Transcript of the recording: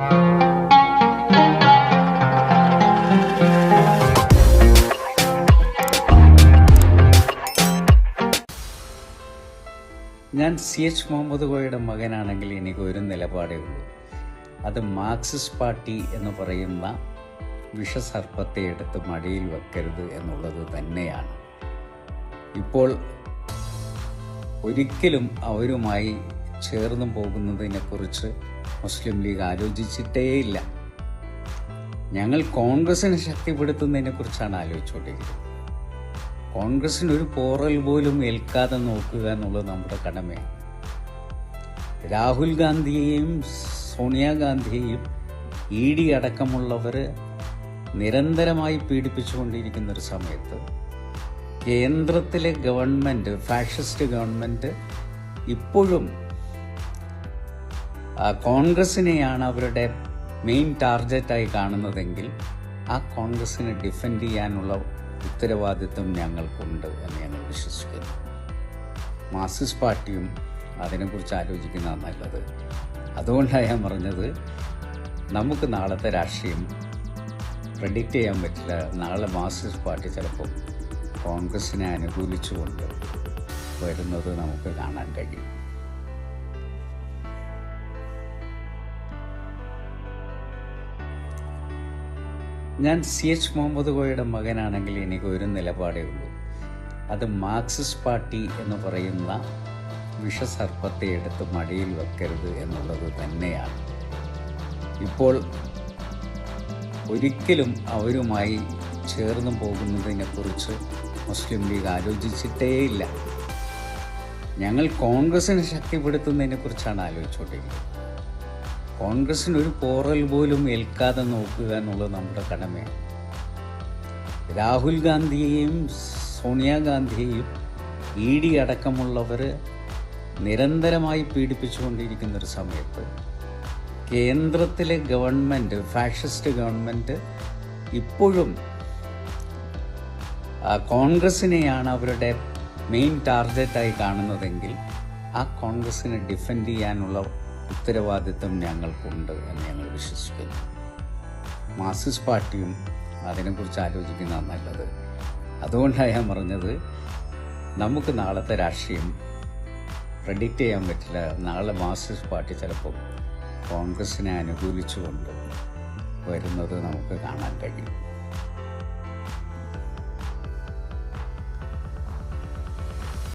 ഞാൻ C H Muhammad കോയയുടെ മകനാണെങ്കിൽ എനിക്ക് ഒരു നിലപാടേ ഉള്ളൂ. അത് മാർക്സിസ്റ്റ് പാർട്ടി എന്ന് പറയുന്ന വിഷസർപ്പത്തെ എടുത്ത് മടിയിൽ വെക്കരുത് എന്നുള്ളത് തന്നെയാണ്. ഇപ്പോൾ ഒരിക്കലും അവരുമായി ചേർന്ന് പോകുന്നതിനെക്കുറിച്ച് മുസ്ലിം ലീഗ് ആലോചിച്ചിട്ടേയില്ല ഞങ്ങൾ കോൺഗ്രസിനെ ശക്തിപ്പെടുത്തുന്നതിനെക്കുറിച്ചാണ് ആലോചിച്ചുകൊണ്ടിരിക്കുന്നത്. കോൺഗ്രസിന് ഒരു പോറൽ പോലും ഏൽക്കാതെ നോക്കുക എന്നുള്ളത് നമ്മുടെ കടമയാണ്. രാഹുൽ ഗാന്ധിയെയും സോണിയാഗാന്ധിയെയും ഇ ഡി അടക്കമുള്ളവർ നിരന്തരമായി പീഡിപ്പിച്ചുകൊണ്ടിരിക്കുന്ന ഒരു സമയത്ത് കേന്ദ്രത്തിലെ ഗവൺമെന്റ് ഫാഷിസ്റ്റ് ഗവൺമെന്റ് ഇപ്പോഴും കോൺഗ്രസിനെയാണ് അവരുടെ മെയിൻ ടാർഗറ്റായി കാണുന്നതെങ്കിൽ ആ കോൺഗ്രസിനെ ഡിഫെൻഡ് ചെയ്യാനുള്ള ഉത്തരവാദിത്വം ഞങ്ങൾക്കുണ്ട് എന്ന് ഞങ്ങൾ വിശ്വസിക്കുന്നു. മാർക്സിസ്റ്റ് പാർട്ടിയും അതിനെക്കുറിച്ച് ആലോചിക്കുന്നതാണ് നല്ലത്. അതുകൊണ്ടാണ് ഞാൻ പറഞ്ഞത് നമുക്ക് നാളത്തെ രാഷ്ട്രീയം പ്രഡിക്റ്റ് ചെയ്യാൻ പറ്റില്ല. നാളെ മാർക്സിസ്റ്റ് പാർട്ടി ചിലപ്പോൾ കോൺഗ്രസിനെ അനുകൂലിച്ചുകൊണ്ട് വരുന്നത് നമുക്ക് കാണാൻ കഴിയും. ഞാൻ സി എച്ച് മുഹമ്മദ് കോയയുടെ മകനാണെങ്കിൽ എനിക്ക് ഒരു നിലപാടേ ഉള്ളൂ. അത് മാർക്സിസ്റ്റ് പാർട്ടി എന്ന് പറയുന്ന വിഷസർപ്പത്തെ എടുത്ത് മടിയിൽ വെക്കരുത് എന്നുള്ളത് തന്നെയാണ്. ഇപ്പോൾ ഒരിക്കലും അവരുമായി ചേർന്ന് പോകുന്നതിനെക്കുറിച്ച് മുസ്ലിം ലീഗ് ആലോചിച്ചിട്ടേയില്ല. ഞങ്ങൾ കോൺഗ്രസിനെ ശക്തിപ്പെടുത്തുന്നതിനെക്കുറിച്ചാണ് ആലോചിച്ചുകൊണ്ടിരിക്കുന്നത് കോൺഗ്രസിന് ഒരു പോറൽ പോലും ഏൽക്കാതെ നോക്കുക എന്നുള്ളത് നമ്മുടെ കടമയാണ്. രാഹുൽ ഗാന്ധിയെയും സോണിയാഗാന്ധിയെയും ഇ ഡി അടക്കമുള്ളവർ നിരന്തരമായി പീഡിപ്പിച്ചുകൊണ്ടിരിക്കുന്ന ഒരു സമയത്ത് കേന്ദ്രത്തിലെ ഗവൺമെന്റ് ഫാഷിസ്റ്റ് ഗവൺമെന്റ് ഇപ്പോഴും കോൺഗ്രസിനെയാണ് അവരുടെ മെയിൻ ടാർഗറ്റായി കാണുന്നതെങ്കിൽ ആ കോൺഗ്രസിനെ ഡിഫെൻഡ് ചെയ്യാനുള്ള ഉത്തരവാദിത്വം ഞങ്ങൾക്കുണ്ട് എന്ന് ഞങ്ങൾ വിശ്വസിക്കുന്നു. മാർക്സിസ്റ്റ് പാർട്ടിയും അതിനെക്കുറിച്ച് ആലോചിക്കുന്നതാണ് നല്ലത്. അതുകൊണ്ടാണ് ഞാൻ പറഞ്ഞത് നമുക്ക് നാളത്തെ രാഷ്ട്രീയം പ്രഡിക്റ്റ് ചെയ്യാൻ പറ്റില്ല. നാളെ മാർക്സിസ്റ്റ് പാർട്ടി ചിലപ്പോൾ കോൺഗ്രസിനെ അനുകൂലിച്ചുകൊണ്ട് വരുന്നത് നമുക്ക് കാണാൻ കഴിയും.